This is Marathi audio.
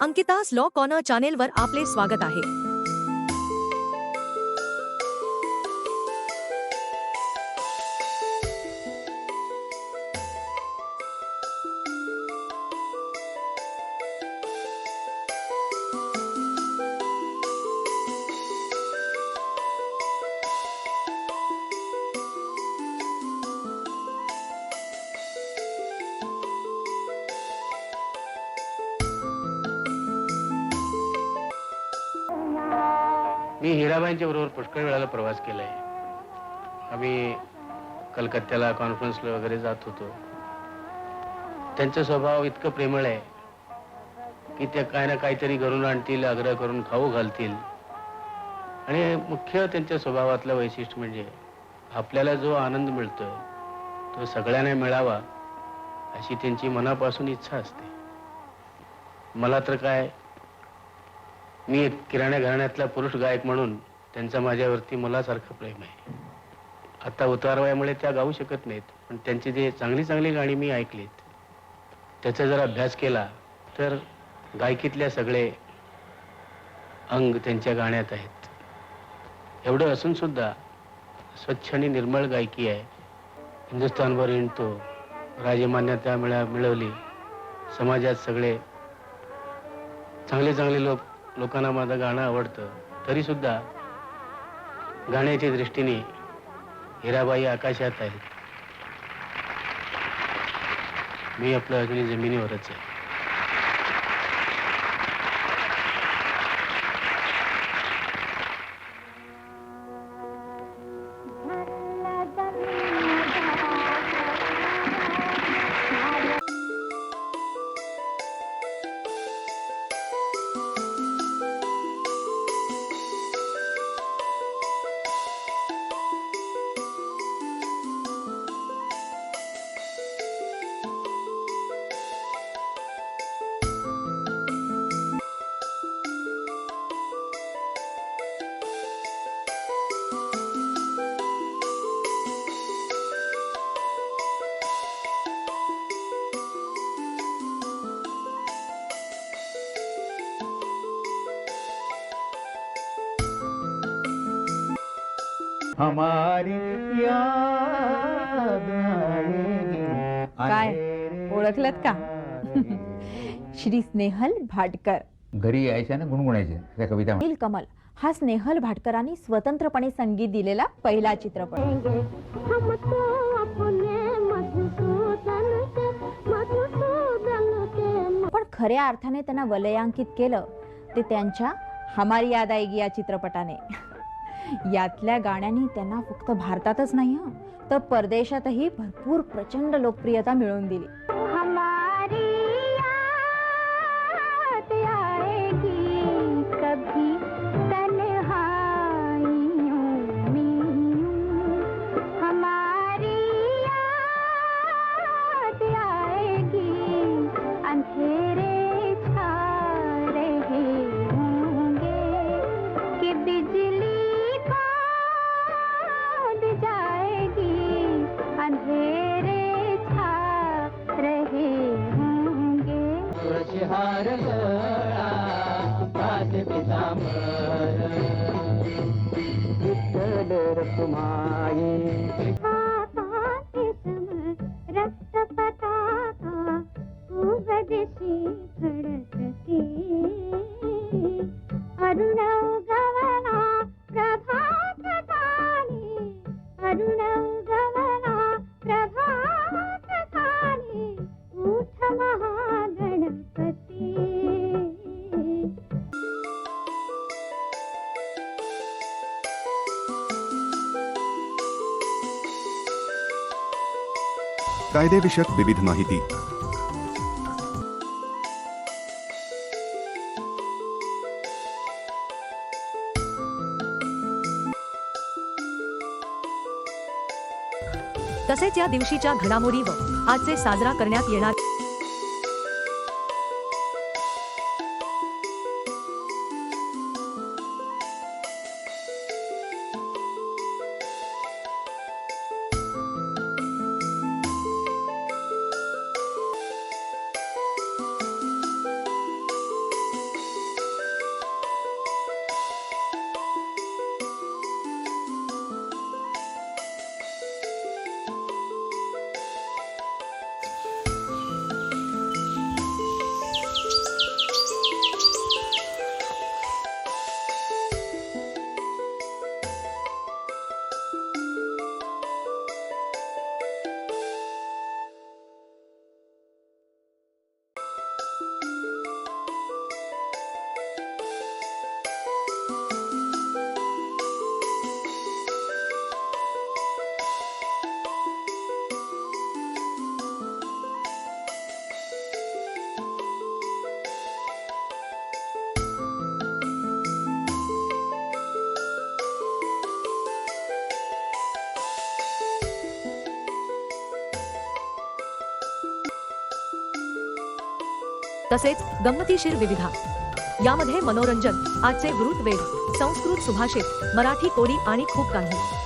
अंकितास लॉ कॉर्नर चॅनेलवर आपले स्वागत आहे. मी हिराबाईंच्या बरोबर पुष्कळ वेळाला प्रवास केलाय. आम्ही कलकत्त्याला कॉन्फरन्सला वगैरे जात होतो. त्यांचा स्वभाव इतकं प्रेमळ आहे की ते काय ना काहीतरी घरून आणतील आग्रह करून खाऊ घालतील. आणि मुख्य त्यांच्या स्वभावातलं वैशिष्ट्य म्हणजे आपल्याला जो आनंद मिळतोय तो सगळ्यांना मिळावा अशी त्यांची मनापासून इच्छा असते. मला तर काय मी एक किराण्या घराण्यातला पुरुष गायक म्हणून त्यांचा माझ्यावरती मुलासारखं प्रेम आहे. आता उतारवायामुळे त्या गाऊ शकत नाहीत पण त्यांची जे चांगली चांगली गाणी मी ऐकलीत त्याचा जर अभ्यास केला तर गायकीतल्या सगळे अंग त्यांच्या गाण्यात आहेत. एवढं असून सुद्धा स्वच्छ आणि निर्मळ गायकी आहे. हिंदुस्थानवर हिंडतो राजमान्यता मिळा मिळवली समाजात सगळे चांगले चांगले लोक लोकांना माझं गाणं आवडतं. तरी सुद्धा गाण्याच्या दृष्टीने हिराबाई आकाशात आहेत. मी आपलं अजूनही जमिनीवरच आहे. हमारी याद आएगी। काय? ओळखलत का? श्री स्नेहल भाटकर. घरी यायच्या ना गुणगुणायचे त्या कविता. नील कमल हा स्नेहल भाटकरांनी स्वतंत्रपणे संगीत दिलेला पहिला चित्रपट. पण खऱ्या अर्थाने त्यांना वलयांकित केलं ते त्यांच्या हमारी याद आएगी या चित्रपटाने. यातल्या गाण्यांनी त्यांना फक्त भारतातच नाही हं, तर परदेशातही भरपूर प्रचंड लोकप्रियता मिळवून दिली. रक्तपताका कायदेविषयक विविध माहिती. तसेच या दिवशीच्या घडामोडी व आजचे साजरा करण्यात येणार तसेच गंमतीशीर विविधा. यामध्ये मनोरंजन आजचे वृत्त वेध संस्कृत सुभाषित मराठी कोडी आणि खूप काही.